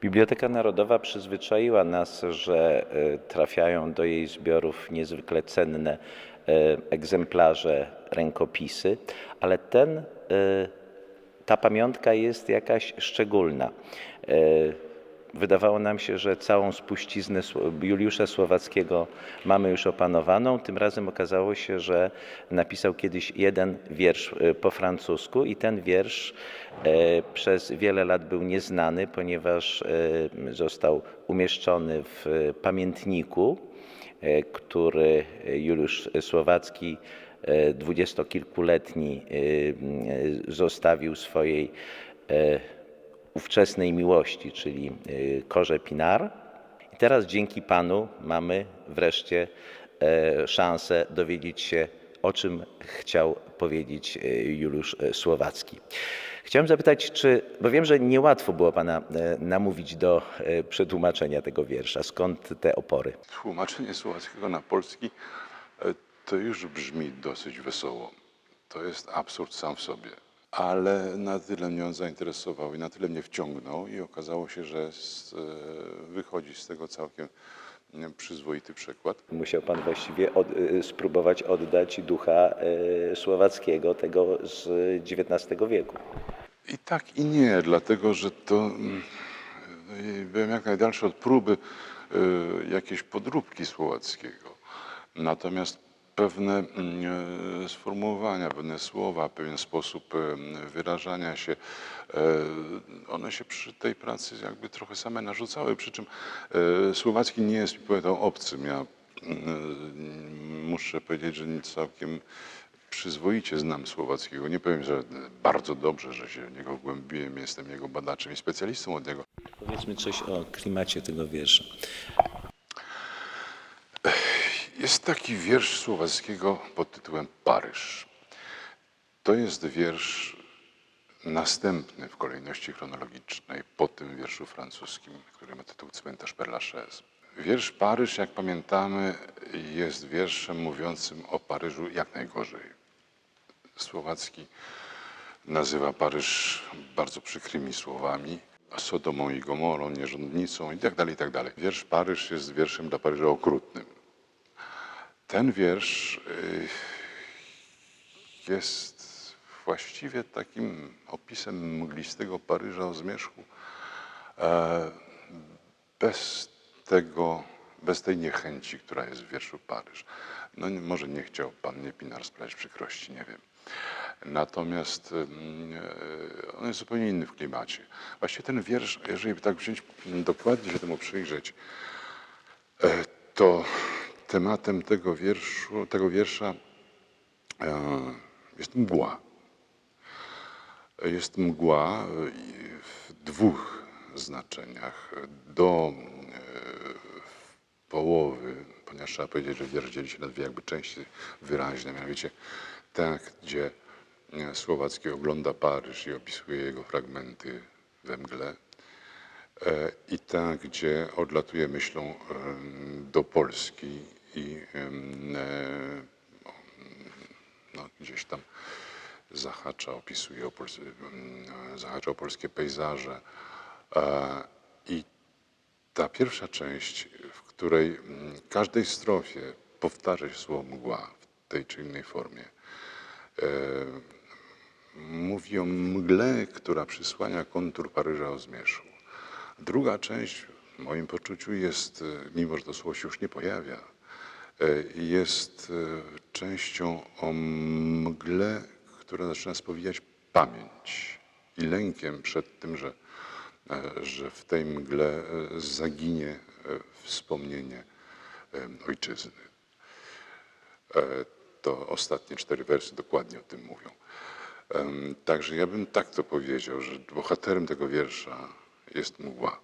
Biblioteka Narodowa przyzwyczaiła nas, że e, trafiają do jej zbiorów niezwykle cenne e, egzemplarze, rękopisy, ale ten, e, ta pamiątka jest jakaś szczególna. Wydawało nam się, że całą spuściznę Juliusza Słowackiego mamy już opanowaną. Tym razem okazało się, że napisał kiedyś jeden wiersz e, po francusku i ten wiersz e, przez wiele lat był nieznany, ponieważ e, został umieszczony w pamiętniku, który Juliusz Słowacki dwudziestokilkuletni zostawił swojej ówczesnej miłości, czyli y, Korze Pinar. I teraz dzięki Panu mamy wreszcie e, szansę dowiedzieć się, o czym chciał powiedzieć e, Juliusz e, Słowacki. Chciałem zapytać, czy, bo wiem, że niełatwo było Pana namówić do przetłumaczenia tego wiersza. Skąd te opory? Tłumaczenie słowackiego na polski to już brzmi dosyć wesoło. To jest absurd sam w sobie. Ale na tyle mnie on zainteresował i na tyle mnie wciągnął i okazało się, że z, e, wychodzi z tego całkiem e, przyzwoity przekład. Musiał Pan właściwie od, e, spróbować oddać ducha e, słowackiego, tego z XIX wieku. I tak i nie, dlatego że to mm, byłem jak najdalszy od próby jakiejś podróbki słowackiego. Natomiast pewne mm, e, sformułowania, pewne słowa, pewien sposób e, wyrażania się, e, one się przy tej pracy jakby trochę same narzucały. Przy czym Słowacki nie jest poetą obcym. Ja mm, muszę powiedzieć, że nie całkiem przyzwoicie znam Słowackiego. Nie powiem, że bardzo dobrze, że się w niego wgłębiłem, jestem jego badaczem i specjalistą od niego. Powiedzmy coś o klimacie tego wiersza. Jest taki wiersz Słowackiego pod tytułem Paryż. To jest wiersz następny w kolejności chronologicznej po tym wierszu francuskim, który ma tytuł Cmentarz Père Lachaise. Wiersz Paryż, jak pamiętamy, jest wierszem mówiącym o Paryżu jak najgorzej. Słowacki nazywa Paryż bardzo przykrymi słowami, Sodomą i Gomorą, nierządnicą i tak dalej, i tak. Wiersz Paryż jest wierszem dla Paryża okrutnym. Ten wiersz y, jest właściwie takim opisem mglistego Paryża o zmierzchu, e, bez tego, bez tej niechęci, która jest w wierszu Paryż. No nie- może nie chciał pan Niepinar sprawiać przykrości, nie wiem. Natomiast e, on jest zupełnie inny w klimacie. Właściwie ten wiersz, jeżeli by tak wziąć, dokładnie się temu przyjrzeć, e, to tematem tego, wierszu, tego wiersza e, jest mgła. Jest mgła e, w dwóch znaczeniach. Do e, połowy, ponieważ trzeba powiedzieć, że wiersz dzieli się na dwie jakby części wyraźne, mianowicie tak, gdzie Słowacki ogląda Paryż i opisuje jego fragmenty we mgle, i ta, gdzie odlatuje myślą do Polski i e, no, gdzieś tam zahacza, opisuje o, Pols- em, zahacza o polskie pejzaże. E, I ta pierwsza część, w której w każdej strofie powtarza się słowo mgła w tej czy innej formie, e, mówi o mgle, która przysłania kontur Paryża o zmierzchu. Druga część w moim poczuciu jest, mimo że to słowo się już nie pojawia, jest e, częścią o mgle, która zaczyna spowijać pamięć i lękiem przed tym, że, e, że w tej mgle e, zaginie e, wspomnienie e, ojczyzny. E, To ostatnie cztery wersy dokładnie o tym mówią. Także ja bym tak to powiedział, że bohaterem tego wiersza jest mgła.